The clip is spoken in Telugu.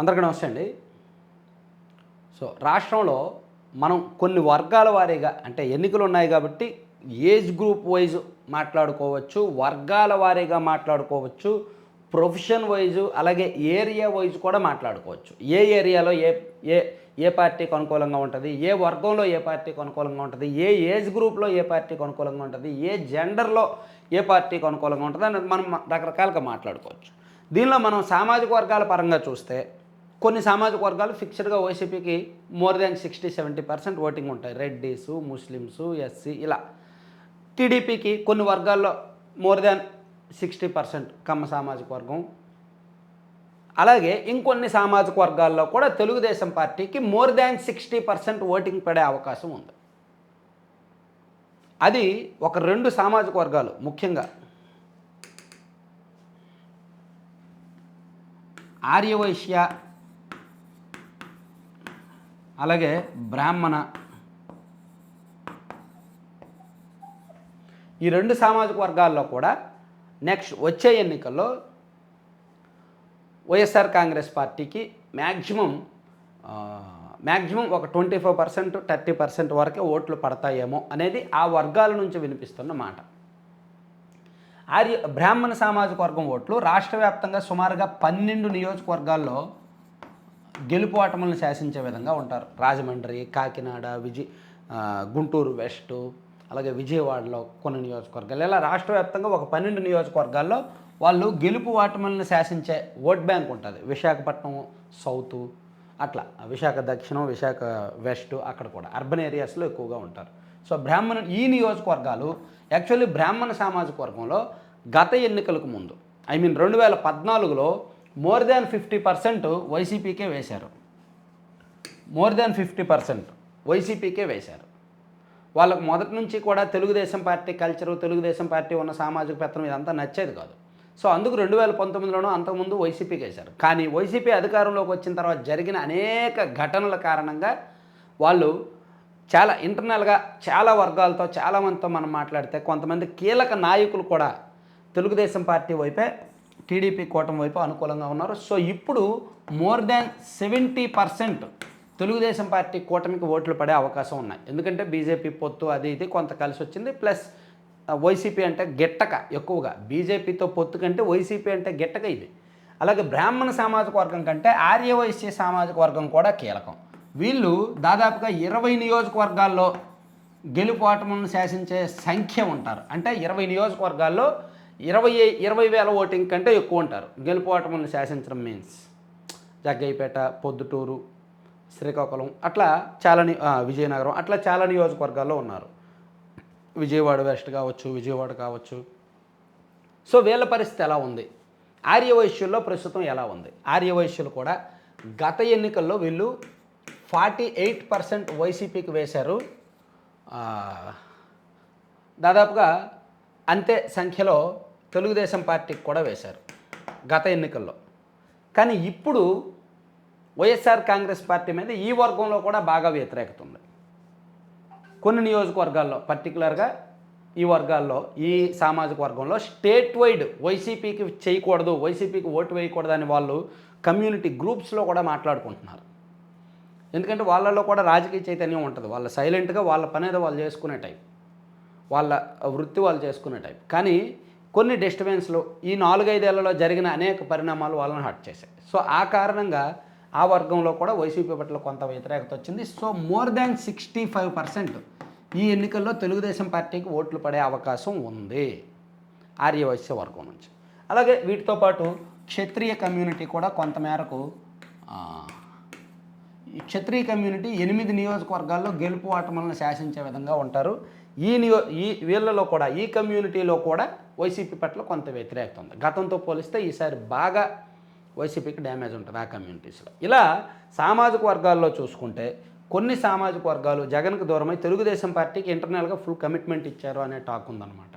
అందరికీ నమస్తే అండి. సో రాష్ట్రంలో మనం కొన్ని వర్గాల వారీగా అంటే ఎన్నికలు ఉన్నాయి కాబట్టి ఏజ్ గ్రూప్ వైజ్ మాట్లాడుకోవచ్చు వర్గాల వారీగా మాట్లాడుకోవచ్చు ప్రొఫెషన్ వైజ్ అలాగే ఏరియా వైజ్ కూడా మాట్లాడుకోవచ్చు. ఏ ఏరియాలో ఏ ఏ ఏ పార్టీకి అనుకూలంగా ఉంటుంది ఏ వర్గంలో ఏ పార్టీకి అనుకూలంగా ఉంటుంది ఏ ఏజ్ గ్రూప్లో ఏ పార్టీకి అనుకూలంగా ఉంటుంది ఏ జెండర్లో ఏ పార్టీకి అనుకూలంగా ఉంటుంది అనేది మనం రకరకాలుగా మాట్లాడుకోవచ్చు. దీనిలో మనం సామాజిక వర్గాల పరంగా చూస్తే కొన్ని సామాజిక వర్గాలు ఫిక్స్డ్గా వైసీపీకి more than sixty seventy percent voting ఉంటాయి. రెడ్డీసు ముస్లిమ్స్ ఎస్సీ ఇలా. టీడీపీకి కొన్ని వర్గాల్లో more than sixty percent Kamma సామాజిక వర్గం. అలాగే ఇంకొన్ని సామాజిక వర్గాల్లో కూడా తెలుగుదేశం పార్టీకి more than sixty percent voting పడే అవకాశం ఉంది. అది ఒక రెండు సామాజిక వర్గాలు ముఖ్యంగా ఆర్యవైశ్య అలాగే బ్రాహ్మణ. ఈ రెండు సామాజిక వర్గాల్లో కూడా నెక్స్ట్ వచ్చే ఎన్నికల్లో వైఎస్ఆర్ కాంగ్రెస్ పార్టీకి మ్యాక్సిమం మ్యాక్సిమం ఒక twenty five percent thirty percent వరకే ఓట్లు పడతాయేమో అనేది ఆ వర్గాల నుంచి వినిపిస్తున్న మాట. ఆర్య బ్రాహ్మణ సామాజిక వర్గం ఓట్లు రాష్ట్ర వ్యాప్తంగా సుమారుగా పన్నెండు నియోజకవర్గాల్లో గెలుపు ఆటములను శాసించే విధంగా ఉంటారు. రాజమండ్రి కాకినాడ విజయ గుంటూరు వెస్ట్ అలాగే విజయవాడలో కొన్ని నియోజకవర్గాలు. ఇలా రాష్ట్ర వ్యాప్తంగా ఒక పన్నెండు నియోజకవర్గాల్లో వాళ్ళు గెలుపు ఆటములను శాసించే ఓట్ బ్యాంక్ ఉంటుంది. విశాఖపట్నం సౌత్ అట్లా. విశాఖ దక్షిణం విశాఖ వెస్ట్ అక్కడ కూడా. అర్బన్ ఏరియాస్లో ఎక్కువగా ఉంటారు. సో బ్రాహ్మణ ఈ నియోజకవర్గాలు యాక్చువల్లీ బ్రాహ్మణ సామాజిక వర్గంలో గత ఎన్నికలకు ముందు ఐ మీన్ రెండు వేల పద్నాలుగులో మోర్ దాన్ ఫిఫ్టీ పర్సెంట్ వైసీపీకే వేశారు. మోర్ దాన్ ఫిఫ్టీ పర్సెంట్ వైసీపీకే వేశారు. వాళ్ళకు మొదటి నుంచి కూడా Telugu Desam party culture Telugu Desam party ఉన్న సామాజిక పత్రం ఇదంతా నచ్చేది కాదు. సో అందుకు రెండు వేల పంతొమ్మిదిలోనూ అంతకుముందు వైసీపీకి వేశారు. కానీ వైసీపీ అధికారంలోకి వచ్చిన తర్వాత జరిగిన అనేక ఘటనల కారణంగా వాళ్ళు చాలా ఇంటర్నల్గా చాలా వర్గాలతో చాలామందితో మనం మాట్లాడితే కొంతమంది కీలక నాయకులు కూడా తెలుగుదేశం పార్టీ వైపే టీడీపీ కూటమి వైపు అనుకూలంగా ఉన్నారు. సో ఇప్పుడు more than seventy percent Telugu Desam party కూటమికి ఓట్లు పడే అవకాశం ఉన్నాయి. ఎందుకంటే బీజేపీ పొత్తు అది ఇది కొంత కలిసి వచ్చింది. ప్లస్ వైసీపీ అంటే గెట్టక ఎక్కువగా. బీజేపీతో పొత్తు కంటే వైసీపీ అంటే గెట్టక ఇది. అలాగే బ్రాహ్మణ సామాజిక వర్గం కంటే ఆర్యవైశ్య సామాజిక వర్గం కూడా కీలకం. వీళ్ళు దాదాపుగా ఇరవై నియోజకవర్గాల్లో గెలుపోటములను శాసించే సంఖ్య ఉంటారు. అంటే ఇరవై నియోజకవర్గాల్లో ఇరవై ఇరవై వేల ఓటింగ్ కంటే ఎక్కువ ఉంటారు. గెలుపోటములను శాసించడం మీన్స్ జగ్గయ్యపేట పొద్దుటూరు శ్రీకాకుళం అట్లా చాలా ని- విజయనగరం అట్లా చాలా నియోజకవర్గాల్లో ఉన్నారు. విజయవాడ వెస్ట్ కావచ్చు విజయవాడ కావచ్చు. సో వీళ్ళ పరిస్థితి ఎలా ఉంది? ఆర్యవైశ్యుల్లో ప్రస్తుతం ఎలా ఉంది? ఆర్యవైశ్యులు కూడా గత ఎన్నికల్లో వీళ్ళు ఫార్టీ ఎయిట్ పర్సెంట్ వైసీపీకి వేశారు. దాదాపుగా అంతే సంఖ్యలో తెలుగుదేశం పార్టీకి కూడా వేశారు గత ఎన్నికల్లో. కానీ ఇప్పుడు వైఎస్ఆర్ కాంగ్రెస్ పార్టీ మీద ఈ వర్గంలో కూడా బాగా వ్యతిరేకత ఉంది కొన్ని నియోజకవర్గాల్లో పర్టికులర్గా ఈ వర్గాల్లో ఈ సామాజిక వర్గంలో స్టేట్ వైడ్ వైసీపీకి చేయకూడదు వైసీపీకి ఓటు వేయకూడదు అని వాళ్ళు కమ్యూనిటీ గ్రూప్స్లో కూడా మాట్లాడుకుంటున్నారు. ఎందుకంటే వాళ్ళలో కూడా రాజకీయ చైతన్యం ఉంటుంది. వాళ్ళ సైలెంట్గా వాళ్ళ పని ఏదో వాళ్ళు చేసుకునే టైప్ వాళ్ళ వృత్తి వాళ్ళు చేసుకునే టైప్ కానీ కొన్ని డిస్టర్బెన్స్లు ఈ నాలుగైదేళ్ళలో జరిగిన అనేక పరిణామాలు వాళ్ళని హట్ చేశాయి. సో ఆ కారణంగా ఆ వర్గంలో కూడా వైసీపీ పట్ల కొంత వ్యతిరేకత వచ్చింది. So more than sixty five percent ఈ ఎన్నికల్లో తెలుగుదేశం పార్టీకి ఓట్లు పడే అవకాశం ఉంది ఆర్యవైశ్య వర్గం నుంచి. అలాగే వీటితో పాటు క్షత్రియ కమ్యూనిటీ కూడా కొంతమేరకు ఈ క్షత్రియ కమ్యూనిటీ ఎనిమిది నియోజకవర్గాల్లో గెలుపు ఆటమలను శాసించే విధంగా ఉంటారు. ఈ నియో ఈ వీళ్ళలో కూడా ఈ కమ్యూనిటీలో కూడా వైసీపీ పట్ల కొంత వ్యతిరేకత ఉంది. గతంతో పోలిస్తే ఈసారి బాగా వైసీపీకి డ్యామేజ్ ఉంటుంది ఆ కమ్యూనిటీస్లో. ఇలా సామాజిక వర్గాల్లో చూసుకుంటే కొన్ని సామాజిక వర్గాలు జగన్కి దూరమై తెలుగుదేశం పార్టీకి ఇంటర్నల్గా ఫుల్ కమిట్మెంట్ ఇచ్చారు అనే టాక్ ఉందన్నమాట.